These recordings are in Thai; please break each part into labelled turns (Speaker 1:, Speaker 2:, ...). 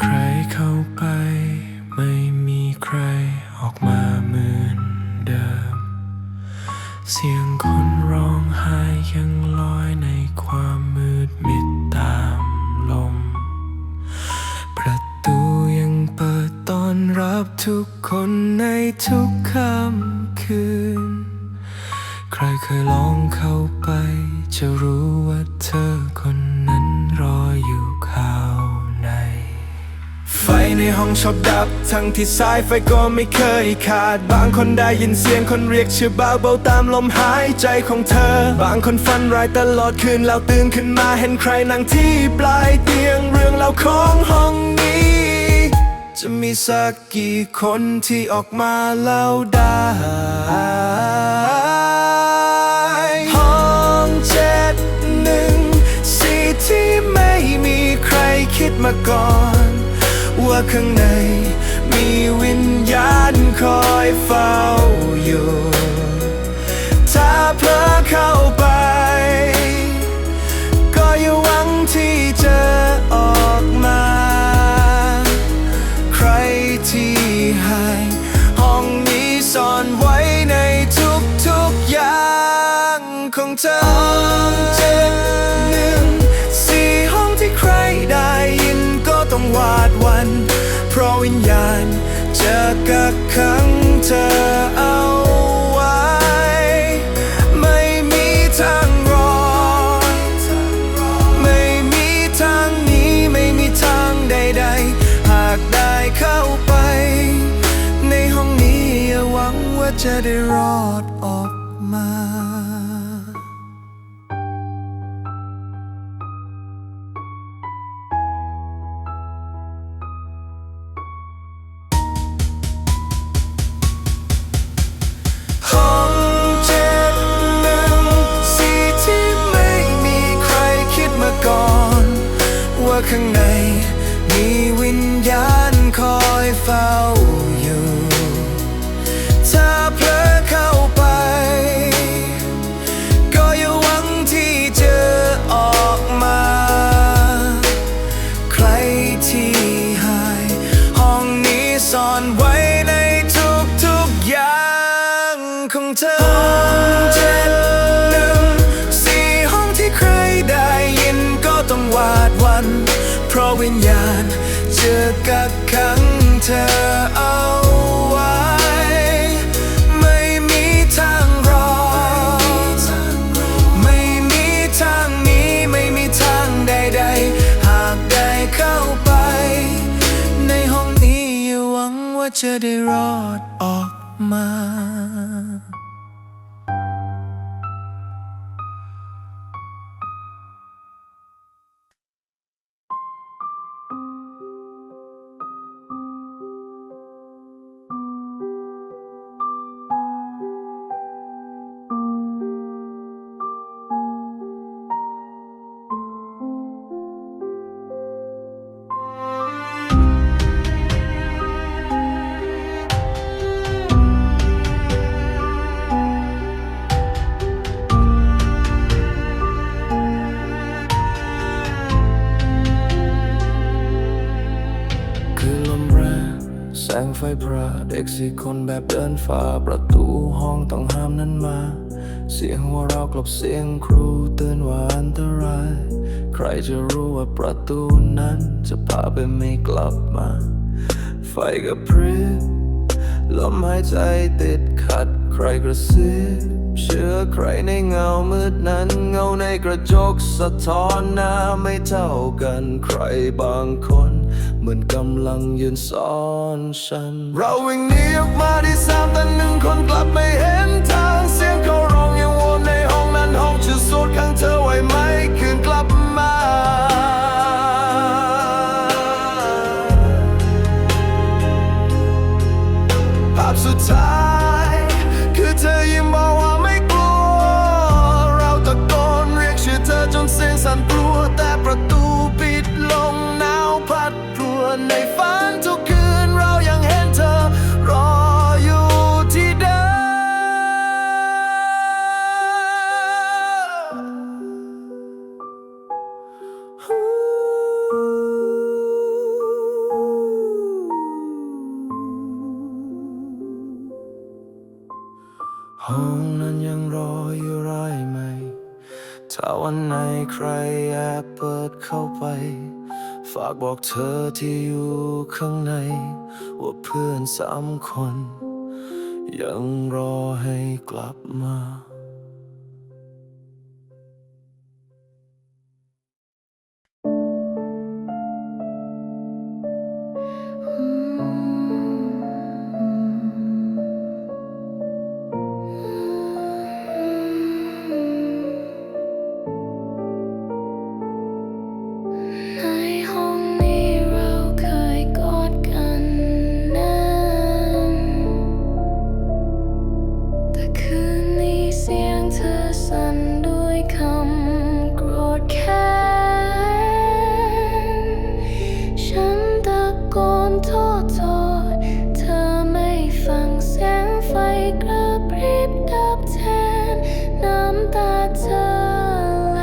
Speaker 1: ใครเข้าไป ทั้งที่สายไฟก็ไม่เคยขาด บางคนได้ยินเสียงคนเรียกชื่อเบาเบาๆตามลมหายใจของเธอ บางคนฝันร้ายตลอดคืนแล้วตื่นขึ้นมาเห็นใครนั่งที่ปลายเตียงเรื่องเล่าของห้องนี้ จะมีสักกี่คนที่ออกมาเล่าได้ห้องเจ็ดหนึ่งสี่ที่ไม่มีใครคิดมาก่อน ว่าข้างใน มีวิญญาณคอยเฝ้าอยู่ ถ้าเพลอเข้าไป ก็อย่าหวังที่จะออกมา ใครที่หายห้องนี้ซ่อนไว้ในทุกๆอย่างของเธอหนึ่งสี่ห้องที่ใครได้ยินก็ต้องหวาดวัน วิญญาณ จะกักขังเธอเอาไว้ ไม่มีทางรอด ไม่มีทางหนี้ไม่มีทางใดๆ หากได้เข้าไป ในห้องนี้อย่าหวังว่าจะได้รอด ข้างใน มีวิญญาณคอยเฝ้า จะได้รอดออกมา งไฟพราเด็กสี่คนแบบเดินฝ่าประตูห้องต้องห้ามนั้นมา เสียงหัวเราะกลบเสียงครูเตือนว่าอันตราย ใครจะรู้ว่าประตูนั้นจะพาไปไม่กลับมา ไฟกับพริบลมหายใจติดขัดใครกระซิบเชื่อใครในเงามืดนั้น เงาในกระจกสะท้อนหน้าไม่เท่ากันใครบางคน มือนกำลังยืนซ้อนฉัน เราวิ่งหนีออกมาที่สามแต่หนึ่งคนกลับไม่เห็นทางเสียงเขาร้องยังวนในห้องนั้นห้องจะสุดข้างเธอไหวไหม ดเข้าไป ฝากบอกเธอที่อยู่ข้างใน ว่าเพื่อนสามคน ยังรอให้กลับมา
Speaker 2: รีบดับแทนน้ำตาเธอไหล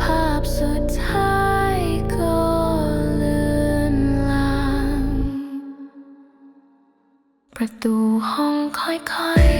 Speaker 2: ภาพสุดท้ายก็เลือนลาง ประตูห้องค่อยๆ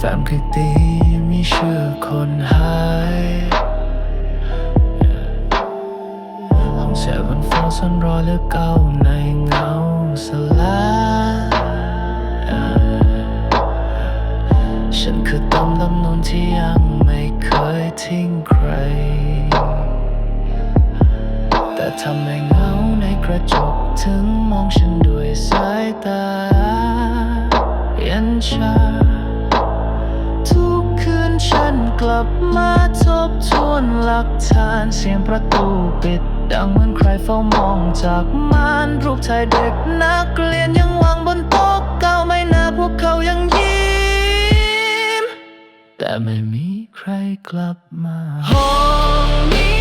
Speaker 2: ในแฟ้
Speaker 1: มคดีมีชื่อคนหายห้องแช่บนฟ้าซ่อนรอยเลือกเก่าในเงาสลายฉันคือต้มลำนนที่ยังไม่เคยทิ้งใคร แต่ทำให้เงาในกระจกถึงมองฉันด้วยสายตาเย็นชา ฉันกลับมาทบทวนหลักฐานเสียงประตูปิด ดังเหมือนใครเฝ้ามองจากม่านรูปถ่ายเด็กนักเรียนยังวางบนโต๊ะเก่าไม่น่าพวกเขายังยิ้ม แต่ไม่มีใครกลับมาห้องนี้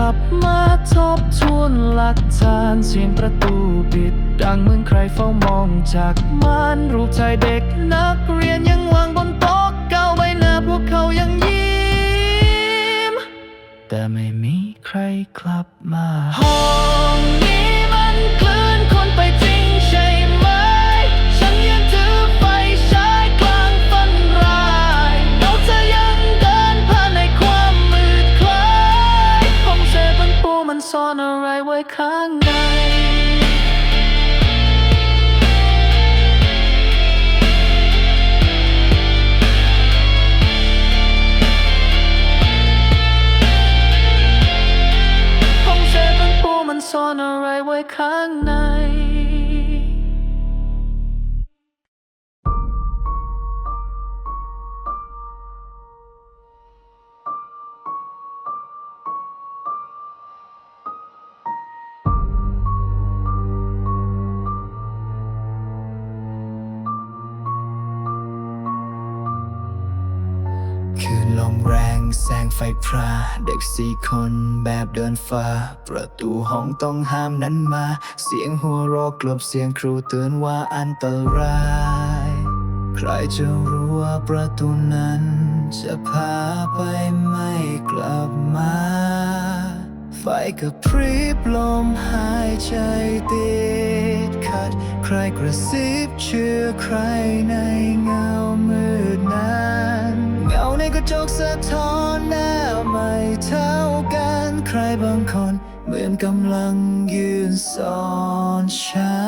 Speaker 1: ลับมาทบทวนหลักฐานเสียงประตูปิด ดังเหมือนใครเฝ้ามองจากม่านรูปชายเด็กนักเรียนยังวางบนโต๊ะเก่าใบหน้าพวกเขายังยิ้ม แต่ไม่มีใครกลับมาห้องนี้
Speaker 3: แรงแสงไฟพราเด็กสี่คนแบบเดินฟ้า ประตูห้องต้องห้ามนั้นมา เสียงหัวเรอกลบเสียงครูเตือนว่าอันตราย ใครจะรู้ว่าประตูนั้น จะพาไปไม่กลับมา ไฟกับพริบลมหายใจติดขัด ใครกระซิบเชื่อใครในเงามืดนั้นเงาใน กระจกสะท้อนหน้าไม่เท่ากันใครบางคน เหมือนกำลังยืนสอนฉัน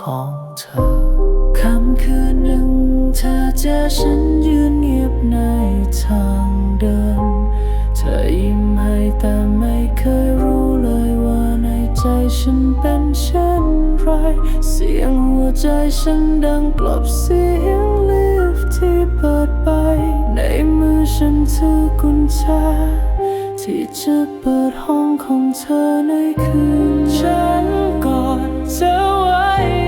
Speaker 3: ของเธอคำคืนหนึ่งเธอเจอฉันยืนเงียบในทางเดิน เธอยิ้มให้แต่ไม่เคยรู้เลยว่าในใจฉันเป็นเช่นไร เสียงหัวใจฉันดังกลบเสียงลิฟที่เปิดไป ในมือฉันถือกุญแจที่จะเปิดห้องของเธอในคืนฉันกอดเธอไว้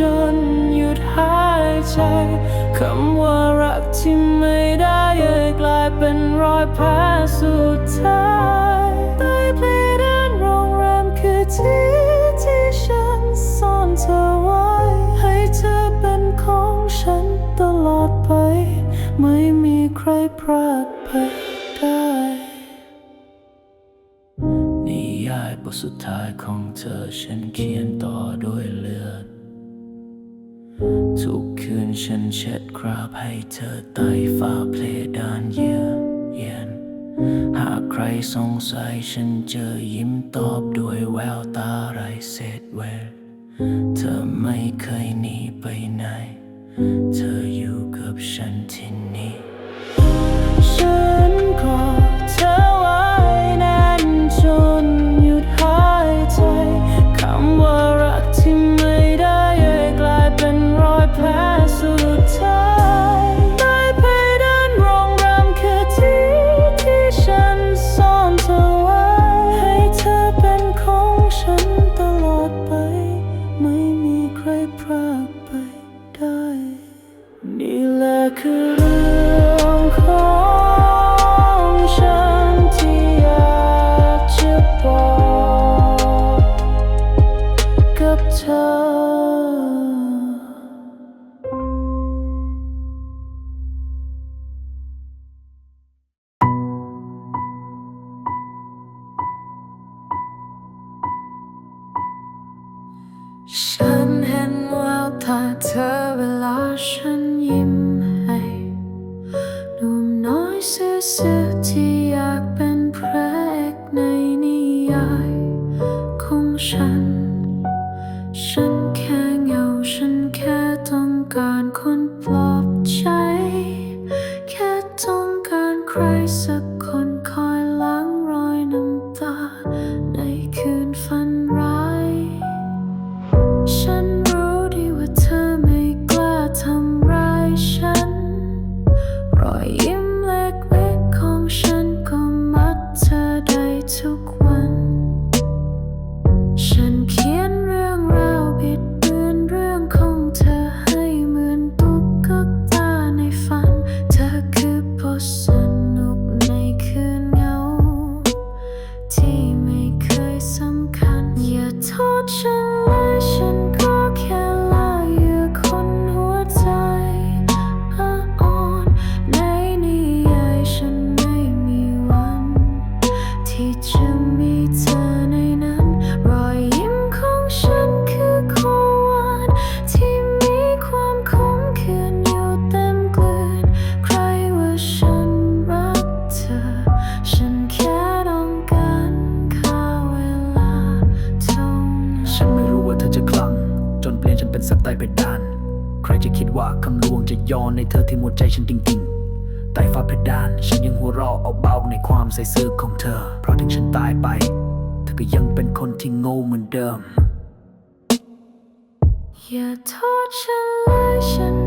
Speaker 3: จนหยุดหายใจคำว่ารักที่ไม่ได้เอ่ยกลายเป็นรอยแผลสุดท้ายใต้เพลดานโรงแรมคือที่ที่ฉันซ่อนเธอไว้ ให้เธอเป็นของฉันตลอดไป ไม่มีใครพรากไปได้นิยายบทสุดท้ายของเธอฉันเขียนต่อด้วยเลือด ทุกคืนฉันเช็ดคราบให้เธอไต่ฝ้าเพลดานเยือเย็น หากใครสงสัยฉันเจอยิ้มตอบด้วยแววตาไรเซตเวรเธอไม่เคยหนีไปไหน
Speaker 1: เธออยู่กับฉันที่นี่
Speaker 2: ฉันขอเธอไว้นานจนหยุดหายใจคำว่ารักที่ เสึกที่อยากเป็
Speaker 4: นพระ นที่โง่เหมือนเดิม
Speaker 2: อย่าโทษฉันเลยฉัน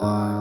Speaker 2: Bye.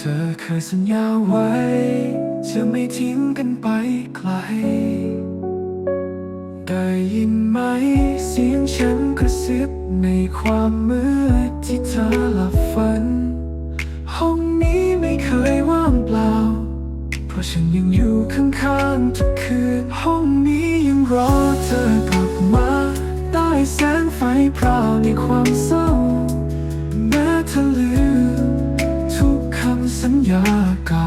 Speaker 2: เธอเค
Speaker 5: ย
Speaker 6: สั
Speaker 5: ญญาไว้ จะไม่ทิ้งกันไปไกล ได้ยินไหม เสียงฉันกระซิบในความมืดที่เธอหลับฝัน ห้องนี้ไม่เคยว่างเปล่า เพราะฉันยังอยู่ข้างๆทุกคืน ห้องนี้ยังรอเธอกลับมา ใต้แสงไฟพราวในความเศร้า ญญาเก่า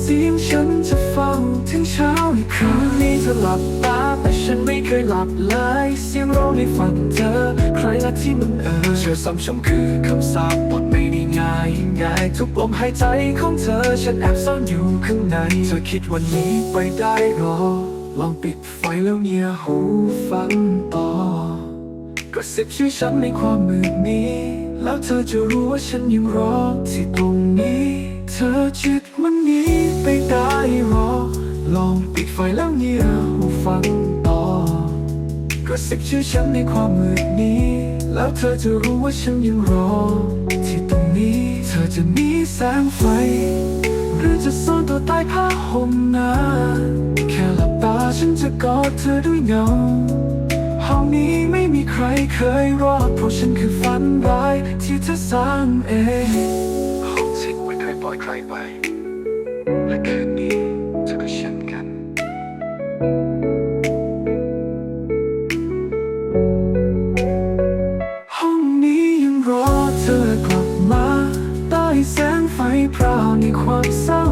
Speaker 5: เสียงฉันจะเฝ้าถึงเช้าอีกครั้งนี้เธอหลับตาแต่ฉันไม่เคยหลับเลย เสียงร้องในฝันเธอ ใครละที่มันเอ่ยเชื่อซ้ำชมคือคำสาปบทไม่ได้ง่ายง่ายทุกลมหายใจของเธอ ฉันแอบซ่อนอยู่ข้างใน เธอคิดวันนี้ไปได้หรอ ลองปิดไฟแล้วเงียหูฟังต่อกระซิบชื่อฉันในความมืดนี้ แล้วเธอจะรู้ว่าฉันยังรอที่ตรงนี้ เธอจิตมันนี้ไปได้หรอ ลองปิดไฟแล้วเงียหูฟังต่อกระซิบชื่อฉันในความมืดนี้ แล้วเธอจะรู้ว่าฉันยังรอ ที่ตรงนี้เธอจะมีแสงไฟ หรือจะซ่อนตัวใต้ผ้าห่มนั้นแค่หลับตาฉันจะกอดเธอด้วยเงาห้องนี้ไม่มีใครเคยรอดเพราะฉันคือฝันร้ายที่เธอสร้างเอง อยใครไป และคืนนี้เธอก็เช่นกัน ห้องนี้ยังรอเธอกลับมา ใต้แสงไฟพราวในความเศร้า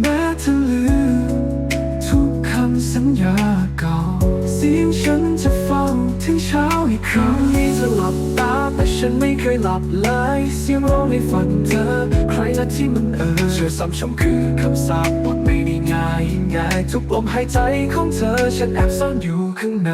Speaker 5: แม้เธอลืมทุกคำสัญญาเก่าเสียงฉันจะเฝ้าถึงเช้าอีกครั้งนี้จะหลับตาแต่ฉันไม่เคยหลับเลย เสียงร้องในฝัน ใครละที่มันเออเช่อซ้ำชมคือคำสาปบทไม่ได้ง่ายง่ายทุกลมหายใจของเธอฉันแอบซ่อนอยู่ข้างใน